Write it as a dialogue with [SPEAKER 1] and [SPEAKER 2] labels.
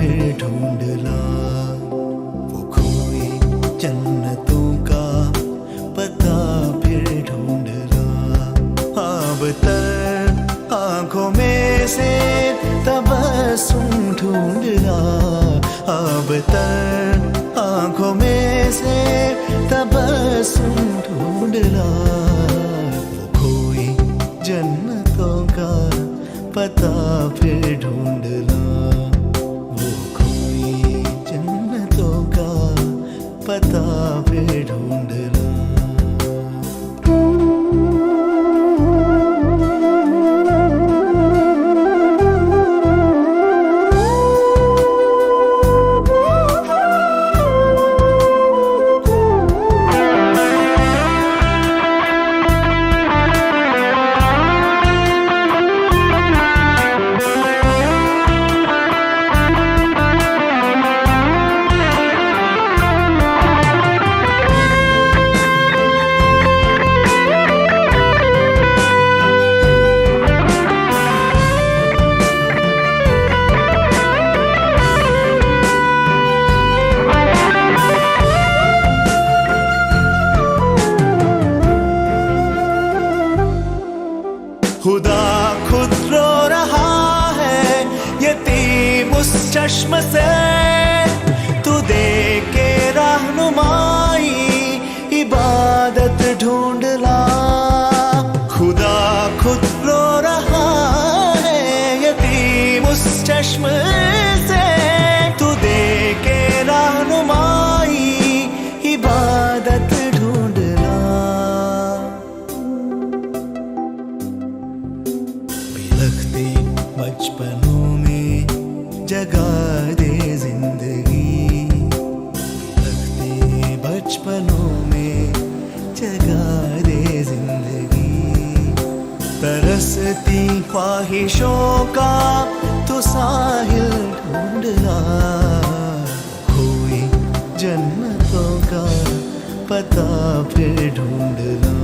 [SPEAKER 1] फिर ढूंढ ला वो खोए जन्नतों का पता फिर ढूंढ ला अब तक आँखों में से तबसुम ढूंढ ला अब तक आँखों में से तबसुम ढूंढ ला वो खोए जन्नतों का पता फिर ढूंढ ला पता फिर ढूंढना खुदा खुद रो रहा है यतीम उस चश्म से। तू दे के रहनुमाई, इबादत ढूंढ ला खुदा खुद रो रहा है यतीम उस चश्म बचपनों में जगा दे ज़िंदगी। बिलखते बचपनों में जगा दे ज़िंदगी। तरसती ख्वाहिशों का तो साहिल ढूंढना। कोई जन्नतों का पता फिर ढूंढना।